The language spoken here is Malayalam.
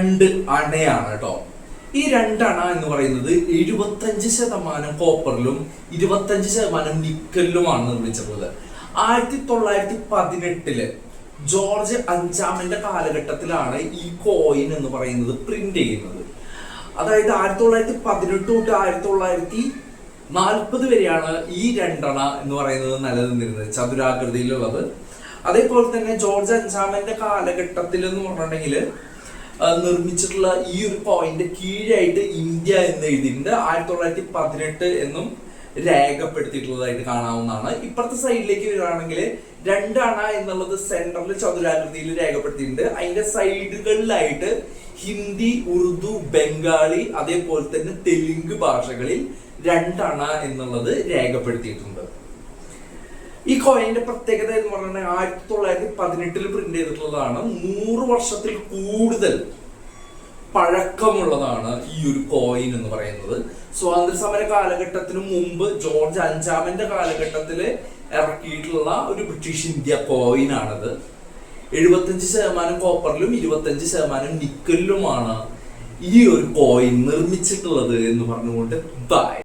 രണ്ട് അണയാണ് കേട്ടോ ഈ രണ്ടണ എന്ന് പറയുന്നത് എഴുപത്തഞ്ച് ശതമാനം കോപ്പറിലും ഇരുപത്തഞ്ച് ശതമാനം നിക്കലിലുമാണ് നിർമ്മിച്ചിട്ടുള്ളത് ആയിരത്തി തൊള്ളായിരത്തി പതിനെട്ടിൽ ജോർജ് അഞ്ചാമന്റെ കാലഘട്ടത്തിലാണ് ഈ കോയിൻ എന്ന് പറയുന്നത് പ്രിന്റ് ചെയ്യുന്നത്. അതായത് ആയിരത്തി തൊള്ളായിരത്തി പതിനെട്ട് തൊട്ട് ആയിരത്തി തൊള്ളായിരത്തി നാൽപ്പത് വരെയാണ് ഈ രണ്ടണ എന്ന് പറയുന്നത് നിലനിന്നിരുന്നത് ചതുരാകൃതിയിലുള്ളത്. അതേപോലെ തന്നെ ജോർജ് അഞ്ചാമന്റെ കാലഘട്ടത്തിൽ എന്ന് പറഞ്ഞിട്ടുണ്ടെങ്കിൽ നിർമ്മിച്ചിട്ടുള്ള ഈ ഒരു പോയിന്റ് കീഴായിട്ട് ഇന്ത്യ എന്ന് എഴുതിയിട്ടുണ്ട് ആയിരത്തി തൊള്ളായിരത്തി പതിനെട്ട് എന്നും രേഖപ്പെടുത്തിയിട്ടുള്ളതായിട്ട് കാണാവുന്നതാണ്. ഇപ്പുറത്തെ സൈഡിലേക്ക് വരികയാണെങ്കിൽ രണ്ടണ എന്നുള്ളത് സെൻട്രൽ ചതുരാകൃതിയിൽ രേഖപ്പെടുത്തിയിട്ടുണ്ട്. അതിന്റെ സൈഡുകളിലായിട്ട് ഹിന്ദി ഉറുദു ബംഗാളി അതേപോലെ തന്നെ തെലുങ്ക് ഭാഷകളിൽ രണ്ടണ എന്നുള്ളത് രേഖപ്പെടുത്തിയിട്ടുണ്ട്. ഈ കോയിന്റെ പ്രത്യേകത എന്ന് പറഞ്ഞാൽ ആയിരത്തി തൊള്ളായിരത്തി പതിനെട്ടിൽ പ്രിന്റ് ചെയ്തിട്ടുള്ളതാണ്. നൂറ് വർഷത്തിൽ കൂടുതൽ പഴക്കമുള്ളതാണ് ഈ ഒരു കോയിൻ എന്ന് പറയുന്നത്. സ്വാതന്ത്ര്യ സമര കാലഘട്ടത്തിന് മുമ്പ് ജോർജ് അഞ്ചാമന്റെ കാലഘട്ടത്തിൽ ഇറക്കിയിട്ടുള്ള ഒരു ബ്രിട്ടീഷ് ഇന്ത്യ കോയിൻ ആണത്. എഴുപത്തഞ്ച് ശതമാനം കോപ്പറിലും ഇരുപത്തഞ്ച് ശതമാനം നിക്കലിലുമാണ് ഈ ഒരു കോയിൻ നിർമ്മിച്ചിട്ടുള്ളത് എന്ന് പറഞ്ഞുകൊണ്ട് ബൈ